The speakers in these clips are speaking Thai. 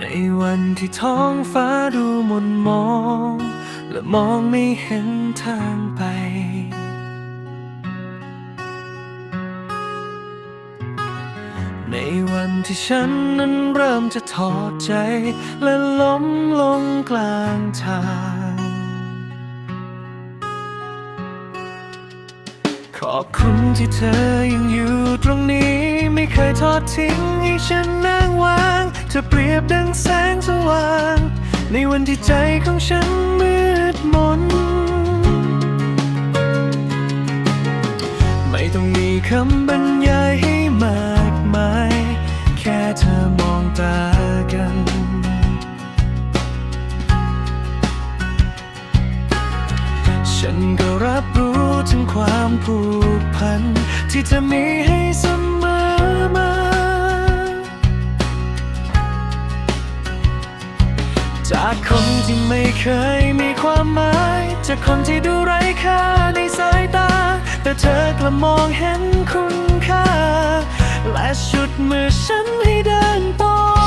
ในวันที่ท้องฟ้าดูหม่นมอง และมองไม่เห็นทางไป ในวันที่ฉันนั้นเริ่มจะถอดใจ และล้มลงกลางทางขอบคุณที่เธอยังอยู่ตรงนี้ ไม่เคยทอดทิ้งให้ฉันนั่งวาง ธอเปรียบดังแสงสว่าง ในวันที่ใจของฉันมืดมน ไม่ต้องมีคำบรรยายให้มากมาย แค่เธอมองตากันฉันก็รับรู้ถึงความผูกพัน ที่เธอมีให้เสมอ ไม่เคยมีความหมาย จากคนที่ดูไร้ค่าในสายตา แต่เธอกลับมองเห็นคุณค่า และชุดมือฉันให้เดินต่อ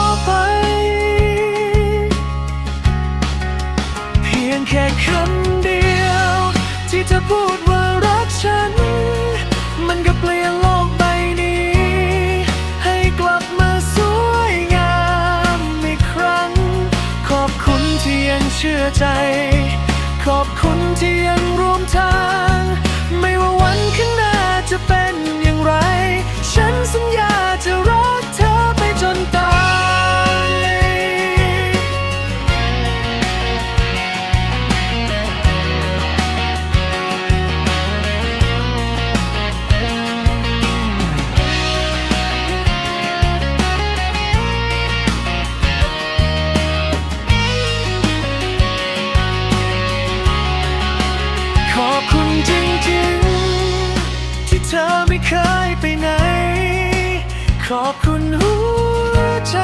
ยังเชื่อใจ ขอบคุณที่ยังร่วมทาง ไม่เคยไปไหน ขอบคุณหัวใจ